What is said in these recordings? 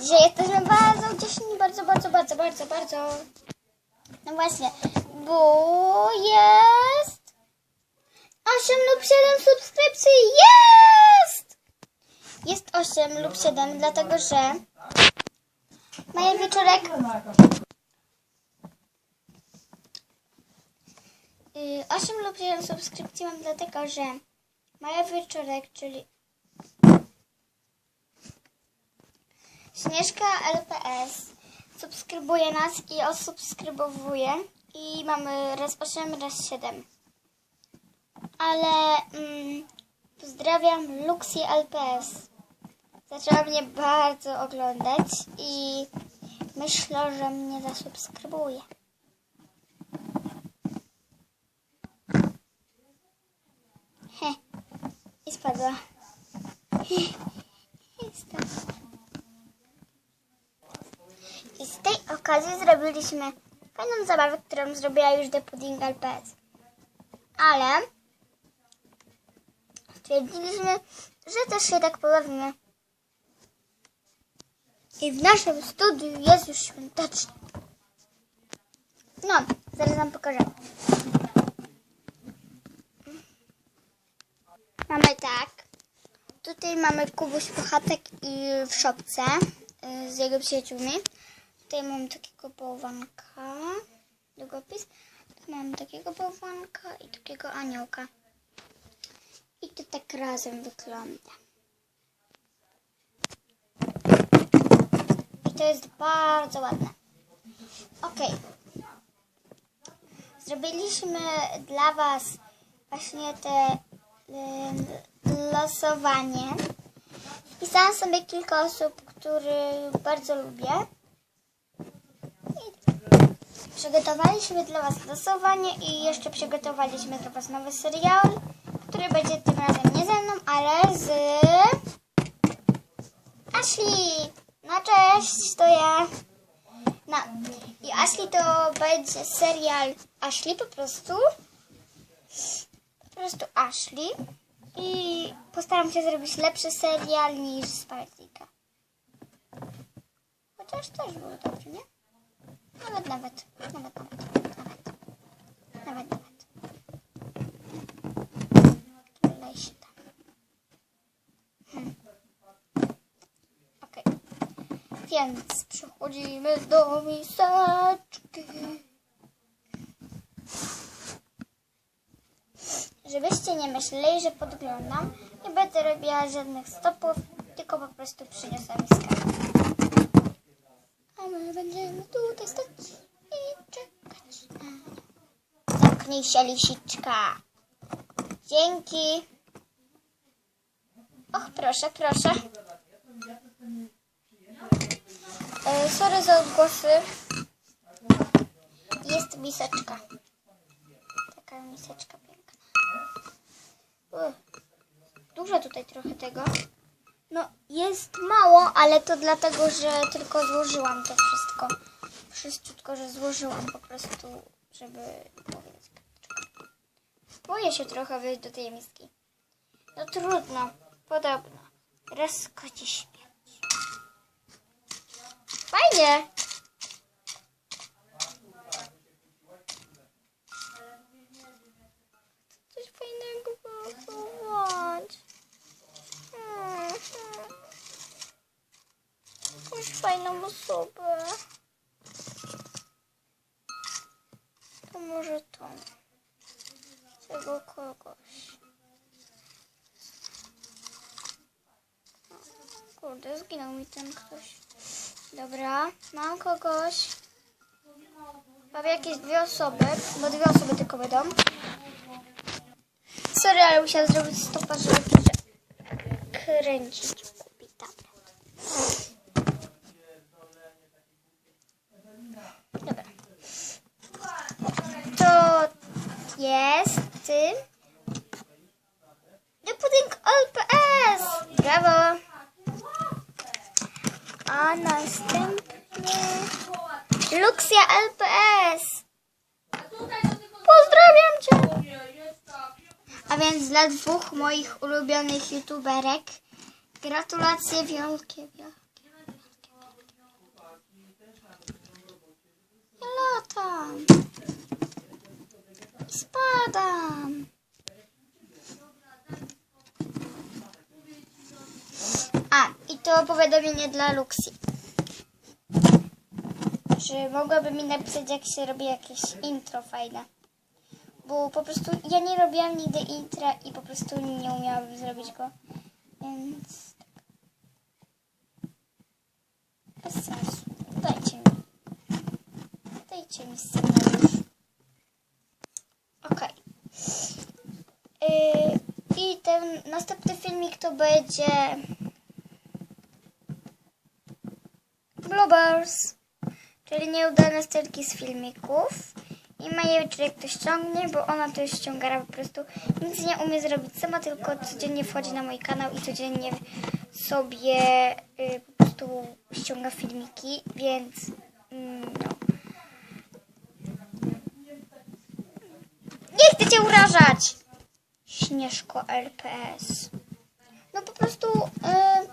Dzisiaj jesteśmy bardzo ucieszeni, bardzo, bardzo, bardzo, bardzo, bardzo. No właśnie, bo jest 8 lub 7 subskrypcji. Jest! Jest 8 lub 7, dlatego że Maja Wieczorek y, 8 lub 7 subskrypcji mam dlatego, że Maja Wieczorek, czyli Śnieżka LPS subskrybuje nas i osubskrybowuje i mamy raz 8, raz 7. Ale mm, pozdrawiam Luxi LPS. Zaczęła mnie bardzo oglądać i myślę, że mnie zasubskrybuje. He, i spadła. He, i spadła. I z tej zrobiliśmy fajną zabawę, którą zrobiła już The Pudding LPS. Ale stwierdziliśmy, że też się tak pobawimy. I w naszym studiu jest już świątecznie. No, zaraz wam pokażę. Mamy tak. Tutaj mamy Kubuś Puchatek i w szopce y, z jego przyjaciółmi. Tutaj mam takiego bałwanka, długopis. Tu mam takiego bałwanka i takiego aniołka. I to tak razem wygląda. I to jest bardzo ładne. Ok. Zrobiliśmy dla Was właśnie te losowanie. Wpisałam sobie kilka osób, które bardzo lubię. Przygotowaliśmy dla Was losowanie i jeszcze przygotowaliśmy dla Was nowy serial, który będzie tym razem nie ze mną, ale z Ashley. No cześć, to ja. No. I Ashley to będzie serial Ashley po prostu. Po prostu Ashley. I postaram się zrobić lepszy serial niż Spartika. Chociaż też był dobry, nie? Nawet, nawet, nawet, nawet, nawet, nawet, nawet. Wlej się tam. Hmm. Okej. Więc przechodzimy do miseczki. Żebyście nie myśleli, że podglądam, nie będę robiła żadnych stopów, tylko po prostu przyniosę miskę. A my będziemy tutaj stać i czekać na nią. Zamknij się, lisiczka. Dzięki. Och, proszę, proszę. E, sorry za odgłosy. Jest miseczka. Taka miseczka piękna. Uch, Dużo tutaj trochę tego. No, jest mało, ale to dlatego, że tylko złożyłam to wszystko. Wszystko, że złożyłam po prostu, żeby... Boję się trochę wyjść do tej miski. No trudno, podobno. Raz koci śmierć. Fajnie! Fajną osobę. To może to. Tego kogoś. Kurde, zginął mi ten ktoś. Dobra, mam kogoś. Mam jakieś dwie osoby, bo dwie osoby tylko będą. Sorry, ale musiałam zrobić stopa, żeby kręcić. To jest. The Pudding LPS! Brawo! A następnie Luxia LPS! Pozdrawiam Cię! A więc dla dwóch moich ulubionych youtuberek gratulacje wielkie. tam. I spadam. A, i to powiadomienie dla Luxi. Czy mogłaby mi napisać, jak się robi jakieś intro fajne? Bo po prostu ja nie robiłam nigdy intra i po prostu nie umiałabym zrobić go. Więc tak. Bez sensu. Dajcie mi. Dajcie mi scenariusz. Okej. Yy, I ten następny filmik to będzie Bloopers, czyli nieudane scenki z filmików. I Maja czy jak to ściągnie, bo ona to ściąga po prostu. Nic nie umie zrobić sama, tylko codziennie wchodzi na mój kanał i codziennie sobie y, po prostu ściąga filmiki, więc mm, no. Nie chcę cię urażać! Śnieżko LPS. No po prostu y,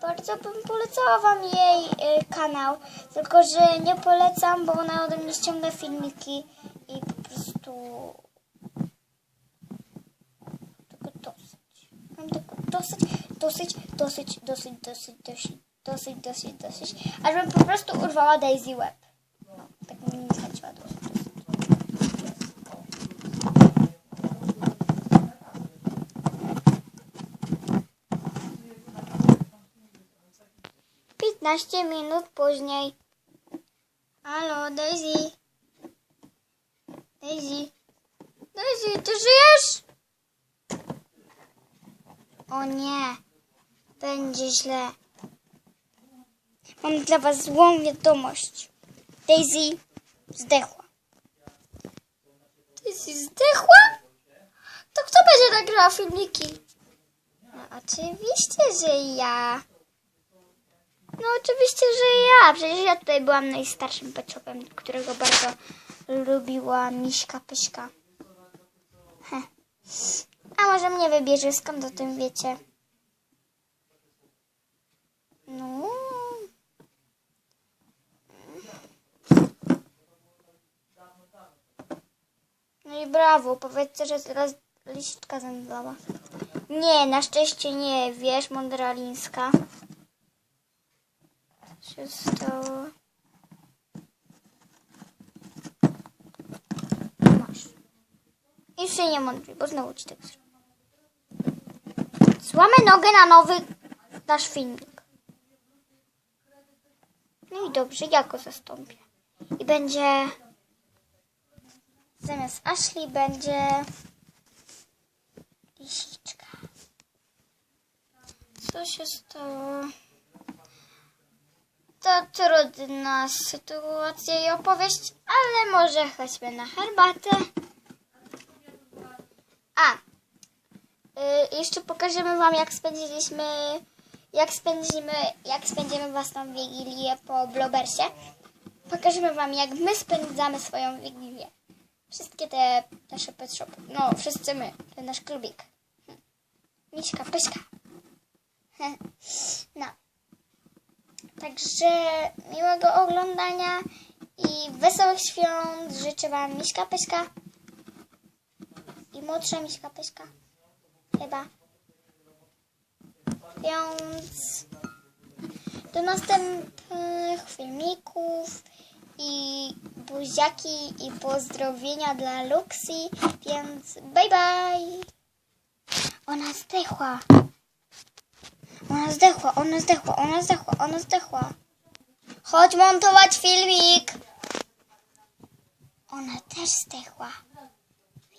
bardzo bym polecała wam jej y, kanał, tylko że nie polecam, bo ona ode mnie ściąga filmiki i po prostu tylko dosyć. Mam tylko dosyć, dosyć, dosyć, dosyć, dosyć, dosyć, dosyć, dosyć, dosyć, aż bym po prostu urwała Daisy Web. No, tak mi nie skończyła dosyć. dosyć. 15 minut później. Halo, Daisy. Daisy. Daisy, ty żyjesz? O nie. Będzie źle. Mam dla was złą wiadomość. Daisy zdechła. Daisy zdechła? To kto będzie nagrała filmiki? No oczywiście, że ja. No oczywiście, że ja. Przecież ja tutaj byłam najstarszym peczopem, którego bardzo lubiła Miśka Pyśka. A może mnie wybierze, skąd o tym wiecie? No. No i brawo, powiedzcie, że teraz liściczka zemdlała. Nie, na szczęście nie, wiesz, mądralińska się stało? Masz. I się nie mądruj, bo znowu ci tak zrobię. Złamę nogę na nowy nasz filmik. No i dobrze, ja go zastąpię. I będzie... Zamiast Ashley będzie... Lisiczka. Co się stało? To trudna sytuacja i opowieść, ale może chodźmy na herbatę. A, y, jeszcze pokażemy wam jak spędziliśmy, jak spędzimy, jak spędzimy własną wigilię po Blobersie. Pokażemy wam jak my spędzamy swoją wigilię. Wszystkie te nasze pet shopy. No, wszyscy my. Ten nasz klubik. Hm. Miśka, pyśka. No. Także miłego oglądania i wesołych świąt życzę Wam Miśka Pyśka i młodsza Miśka Pyśka. Chyba. Więc do następnych filmików i buziaki i pozdrowienia dla Luxi, więc bye bye! Ona zdechła. Ona zdechła, ona zdechła, ona zdechła, ona zdechła. Chodź montować filmik. Ona też zdechła.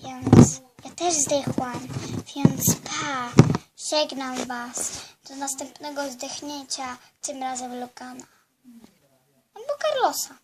Więc ja też zdechłam. Więc pa. Żegnam was. Do następnego zdechnięcia. Tym razem Lukana. Albo Carlosa.